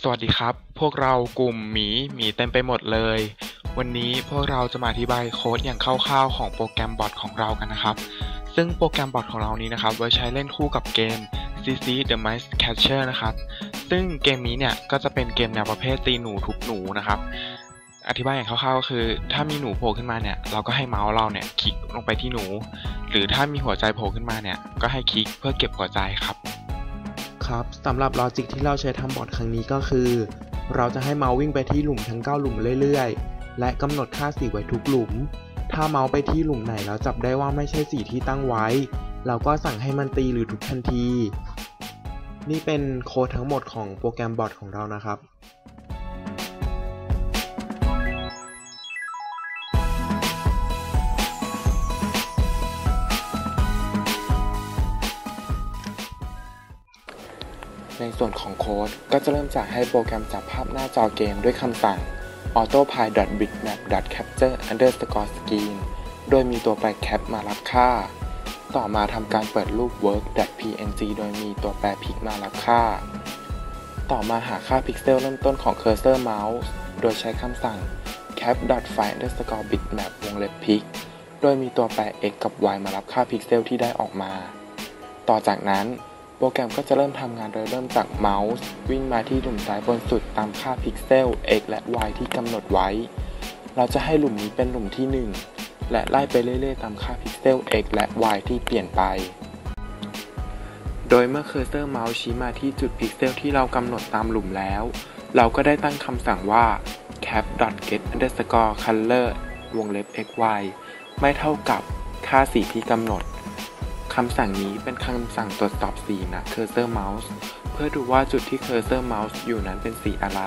สวัสดีครับ พวกเรากลุ่มหมีหมีเต็มไปหมดเลย วันนี้พวกเราจะมาอธิบายโค้ดอย่างคร่าวๆของโปรแกรมบอทของเรากันนะครับ ซึ่งโปรแกรมบอทของเรานี้นะครับ ไว้ใช้เล่นคู่กับเกม CC The Mice Catcher นะครับ ซึ่งเกมนี้เนี่ยก็จะเป็นเกมแนวประเภทตีหนูทุบหนูนะครับ อธิบายอย่างคร่าวๆก็คือ ถ้ามีหนูโผล่ขึ้นมาเนี่ย เราก็ให้เมาส์เราเนี่ยคลิกลงไปที่หนู หรือถ้ามีหัวใจโผล่ขึ้นมาเนี่ย ก็ให้คลิกเพื่อเก็บหัวใจครับ ครับสำหรับลอจิกที่เราใช้ทำบอร์ดครั้งนี้ก็คือ เราจะให้เมาส์วิ่งไปที่หลุมทั้ง 9 หลุมเรื่อยๆ และกำหนดค่าสีไว้ทุกหลุม ถ้าเมาส์ไปที่หลุมไหนแล้วจับได้ว่าไม่ใช่สีที่ตั้งไว้ เราก็สั่งให้มันตีหรือทุบทันที นี่เป็นโค้ดทั้งหมดของโปรแกรมบอร์ดของเรานะครับ ในส่วนของโค้ดก็จะเริ่มจากให้โปรแกรมจับภาพหน้าจอเกมด้วยคำสั่ง autopilot.bitmap.capture underscore screen โดยมีตัวแปร cap มารับค่า ต่อมาทำการเปิดรูป work.png โดยมีตัวแปร pic มารับค่า ต่อมาหาค่าพิกเซลเริ่มต้นของ cursor mouse โดยใช้คำสั่ง cap.find underscore bitmap วงเล็บ pic โดยมีตัวแปร x กับ y มารับค่าพิกเซลที่ได้ออกมา ต่อจากนั้น รแกรมก็จะเริ่มทำงานโดยเริ่มจากเมาส์ วิ่งมาที่หลุมซ้ายบนสุดตามค่าพิกเซล x และ y ที่กำหนดไว้ เราจะให้หลุมนี้เป็นหลุมที่ 1 และไล่ไปเรื่อยๆ ตามค่าพิกเซล x และ y ที่เปลี่ยนไป โดยเมื่อเคอร์เซอร์เมาส์ชี้มาที่จุดพิกเซลที่เรากำหนดตามหลุมแล้ว เราก็ได้ตั้งคำสั่งว่า cap.get underscore color วงเล็บ xy ไม่เท่ากับค่าสีที่กำหนด คำสั่งนี้เป็นคำสั่งตรวจสอบสีนะ cursor mouse เพื่อดูว่าจุดที่ cursor mouse อยู่นั้นเป็นสีอะไร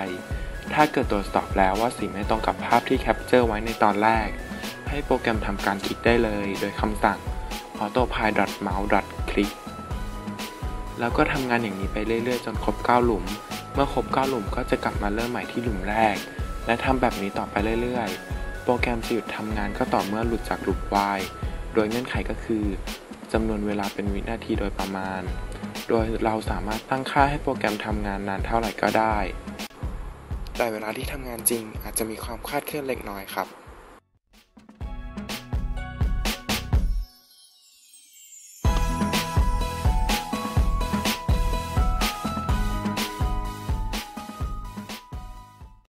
ถ้าเกิดตรวจสอบแล้วว่าสีไม่ตรงกับภาพที่ capture ไว้ในตอนแรก ให้โปรแกรมทำการคลิกได้เลย โดยคำสั่ง autopilot.mouse.click แล้วก็ทำงานอย่างนี้ไปเรื่อยๆ จนครบ 9 หลุม เมื่อครบ 9 หลุมก็จะกลับมาเริ่มใหม่ที่หลุมแรก และทำแบบนี้ต่อไปเรื่อยๆ โปรแกรมจะหยุดทำงานก็ต่อเมื่อหลุดจากหลุม Y โดยเงื่อนไขก็คือ จำนวนเวลาเป็นวินาทีโดยประมาณ โดยเราสามารถตั้งค่าให้โปรแกรมทำงานนานเท่าไหร่ก็ได้ แต่เวลาที่ทำงานจริงอาจจะมีความคลาดเคลื่อนเล็กน้อยครับ